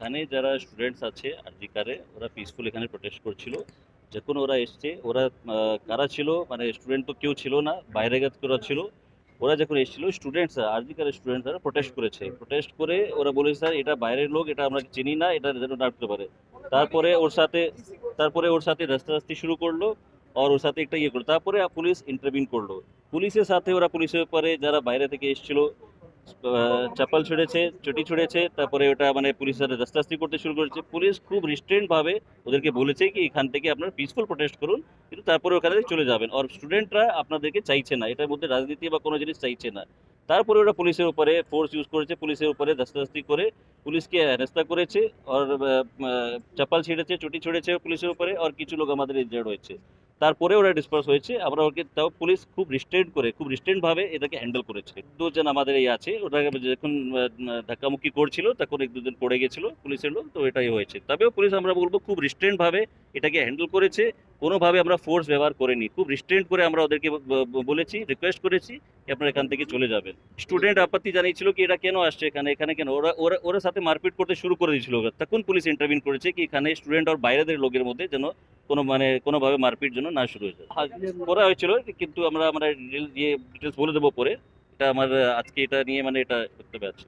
এখানে যারা স্টুডেন্টস আছে, আরজিকারে, ওরা পিসফুল এখানে প্রোটেস্ট করছিল। যখন ওরা এসছে, ওরা কারা ছিল মানে স্টুডেন্ট তো কেউ ছিল না বাইরে গেত করা ছিল, ওরা যখন এসেছিল স্টুডেন্টস আরজিকারের স্টুডেন্টসরা প্রোটেস্ট করেছে। প্রোটেস্ট করে ওরা বলেছে স্যার, এটা বাইরের লোক, এটা আমরা চিনি না, এটা যেন ডাকতে পারে। তারপরে ওর সাথে, তারপরে ওর সাথে রাস্তা রাস্তারাস্তি শুরু করল, আর ওর সাথে একটা ইয়ে করল। তারপরে পুলিশ ইন্টারভিন করল। পুলিশের সাথে ওরা পুলিশের পরে যারা বাইরে থেকে এসেছিল চাপাল ছুঁড়েছে, চটি ছুঁড়েছে, তারপরে ওটা মানে পুলিশ সাথে রাস্তাস্তি করতে শুরু করেছে। পুলিশ খুব ভাবে ওদেরকে বলেছে কি, এখান থেকে আপনারা পিসফুল প্রোটেস্ট করুন, কিন্তু তারপরে ওখানে চলে যাবেন। আর স্টুডেন্টরা আপনাদেরকে চাইছে না, এটার মধ্যে রাজনীতি বা কোনো জিনিস চাইছে না। তারপরে ওরা পুলিশের উপরে ফোর্স ইউজ করেছে, পুলিশের উপরে দাস্তাস্তি করে পুলিশকে হেনস্থা করেছে আর চাপাল ছিঁড়েছে, চটি ছুঁড়েছে পুলিশের উপরে আর কিছু লোক আমাদের ইনজার্ড হয়েছে। তারপরে ওরা ডিসপার্স হয়েছে, আমরা ওকে তাও পুলিশ খুব রিস্ট্রেন্ট করে, খুব রিস্ট্রেন্ট ভাবে এটাকে হ্যান্ডেল করেছে। দুজন আমাদের এই আছে, ওরা যখন ধাক্কামুক্কি করছিল, তখন এক দুজন পড়ে গেছিল, পুলিশের লোক, তো এটাই হয়েছে। তবেও পুলিশ আমরা বলব খুব রিস্ট্রেন্ট ভাবে এটাকে হ্যান্ডেল করেছে কোনোভাবে আমরা ফোর্স ব্যবহার করিনি। খুব রিস্ট্রেন্ট করে আমরা ওদেরকে বলেছি রিকোয়েস্ট করেছি আপনারা এখান থেকে চলে যাবেন। স্টুডেন্ট আপত্তি জানিয়েছিল কি এটা কেন আসছে এখানে এখানে কেন? ওরা ওরা ওরা সাথে মারপিট করতে শুরু করে দিয়েছিল। তখন পুলিশ ইন্টারভিউ করেছে কি এখানে স্টুডেন্ট আর বাইরেদের লোকের মধ্যে যেন কোনো মানে কোনোভাবে মারপিট যেন না শুরু হয়ে যায়। হ্যাঁ, করা হয়েছিল কিন্তু আমরা আমরা ডিটেলস বলে দেবো পরে। এটা আমার আজকে এটা নিয়ে মানে এটা করতে পারছি